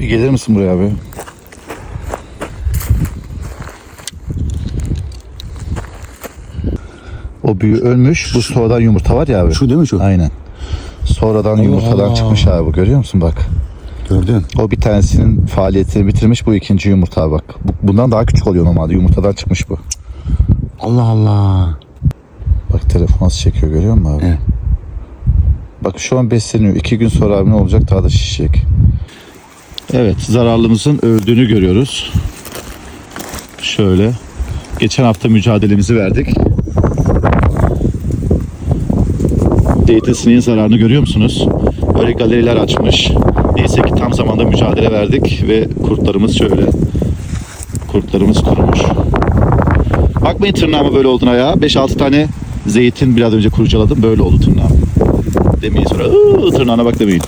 Bir gelir misin buraya abi? O büyü ölmüş. Bu sonradan yumurta var ya abi. Şu değil mi şu? Aynen. Sonradan yumurtadan Allah. çıkmış abi bu görüyor musun bak. Gördün. O bir tanesinin faaliyetini bitirmiş bu ikinci yumurta abi bak. Bu- Bundan daha küçük oluyor normalde yumurtadan çıkmış bu. Allah Allah. Bak telefon nasıl çekiyor görüyor musun abi? Evet. Bak şu an besleniyor. İki gün sonra abi ne olacak daha da şişecek. Evet zararlımızın öldüğünü görüyoruz. Şöyle. Geçen hafta mücadelemizi verdik. Zeytin sineğin zararını görüyor musunuz? Böyle galeriler açmış. Neyse ki tam zamanda mücadele verdik ve kurtlarımız şöyle. Kurtlarımız kurumuş. Bakmayın tırnağıma böyle olduğuna ya. 5-6 tane zeytin biraz önce kurcaladım. Böyle oldu tırnağım. Demeyin sonra "Iıı, tırnağına bak demeyin.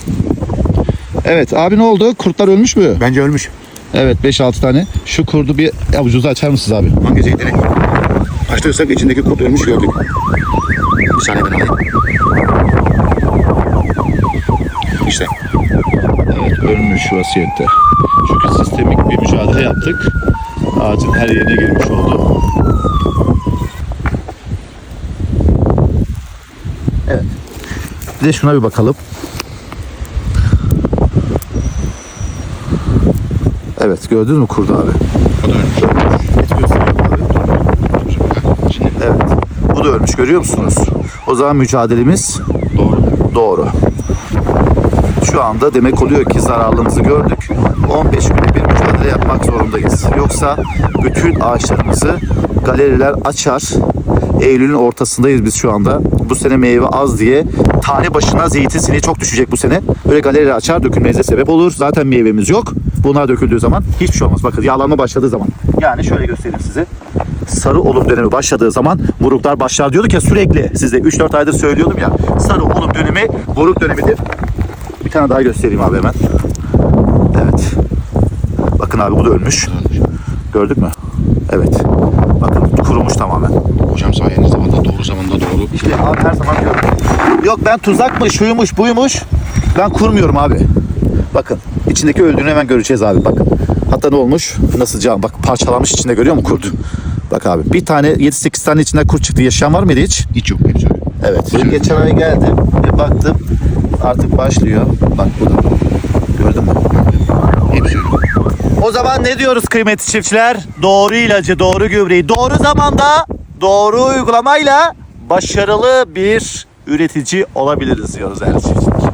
Evet abi ne oldu? Kurtlar ölmüş mü? Bence ölmüş. Evet 5-6 tane. Şu kurdu bir avucunuza açar mısınız abi? Hangi zeytini? Açtıysak içindeki kurt ölmüş gördük. Bir saniye ben alayım. İşte. Evet ölmüş vaziyette. Çünkü sistemik bir mücadele yaptık. Ağacın her yerine girmiş oldu. Evet. Bir de şuna bir bakalım. Evet gördünüz mü kurdu abi? O da ölmüş. Et gösteriyor abi. Şimdi Evet. Bu da ölmüş görüyor musunuz? O zaman mücadelemiz doğru. doğru. Şu anda demek oluyor ki zararlımızı gördük. 15 günde bir mücadele yapmak zorundayız. Yoksa bütün ağaçlarımızı galeriler açar. Eylül'ün ortasındayız biz şu anda. Bu sene meyve az diye tane başına zeytin sineği çok düşecek bu sene. Böyle galeriler açar dökülmenize sebep olur. Zaten meyvemiz yok. Bunlar döküldüğü zaman hiçbir şey olmaz. Bakın yağlanma başladığı zaman. Yani şöyle göstereyim size. Sarı olum dönemi başladığı zaman vuruklar başlar diyorduk ya sürekli. Size 3-4 aydır söylüyordum ya. Sarı olum dönemi vuruk dönemidir. Bir tane daha göstereyim abi hemen. Evet. Bakın abi bu da ölmüş. Gördük mü? Evet. Bakın kurumuş tamamen. Hocam sayenizde valla doğru zamanda doğru. İşte abi her zaman diyorum. Yok ben tuzakmış, şuymuş, buymuş. Ben kurmuyorum abi. Bakın içindeki öldüğünü hemen göreceğiz abi bakın. Hatta ne olmuş? Nasıl can bak parçalanmış içinde görüyor musun kurt? Bak abi bir tane 7-8 tane içinden kurt çıktı. Yaşayan var mıydı hiç? Hiç yok hepsi öyle. Evet. Geçen ay geldim ve baktım artık başlıyor. Bak bu da. Gördün mü? Hepsi. O zaman ne diyoruz kıymetli çiftçiler? Doğru ilacı, doğru gübreyi, doğru zamanda, doğru uygulamayla başarılı bir üretici olabiliriz diyoruz değerli çiftçiler.